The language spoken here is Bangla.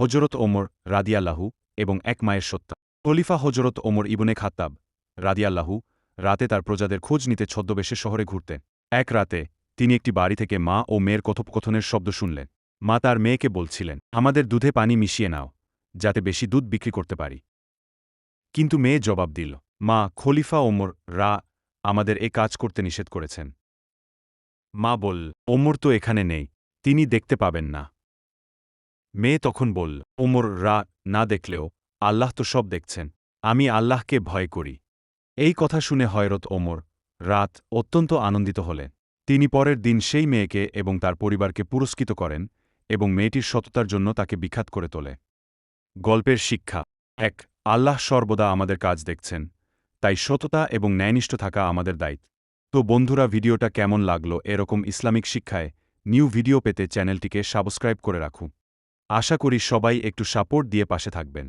হজরত ওমর রাদিয়াল্লাহু এবং এক মায়ের সত্তা। খলিফা হজরত ওমর ইবনে খাত্তাব রাদিয়াল্লাহু রাতে তার প্রজাদের খোঁজ নিতে ছদ্মবেশে শহরে ঘুরতেন। এক রাতে তিনি একটি বাড়ি থেকে মা ও মেয়ের কথোপকথনের শব্দ শুনলেন। মা তার মেয়েকে বলছিলেন, আমাদের দুধে পানি মিশিয়ে নাও, যাতে বেশি দুধ বিক্রি করতে পারি। কিন্তু মেয়ে জবাব দিল, মা, খলিফা ওমর, রা, আমাদের এ কাজ করতে নিষেধ করেছেন। মা বল ওমর তো এখানে নেই, তিনি দেখতে পাবেন না। মেয়ে তখন বল ওমর রা, না দেখলেও আল্লাহ তো সব দেখছেন। আমি আল্লাহকে ভয় করি। এই কথা শুনে হয়রত ওমর রাত অত্যন্ত আনন্দিত হলেন। তিনি পরের দিন সেই মেয়েকে এবং তার পরিবারকে পুরস্কৃত করেন এবং মেয়েটির সততার জন্য তাকে বিখ্যাত করে তোলে। গল্পের শিক্ষা, এক, আল্লাহ সর্বদা আমাদের কাজ দেখছেন, তাই সততা এবং ন্যায়নিষ্ঠ থাকা আমাদের দায়িত্ব। তো বন্ধুরা, ভিডিওটা কেমন লাগল এরকম ইসলামিক শিক্ষায় নিউ ভিডিও পেতে চ্যানেলটিকে সাবস্ক্রাইব করে রাখুন। আশা করি সবাই একটু সাপোর্ট দিয়ে পাশে থাকবেন।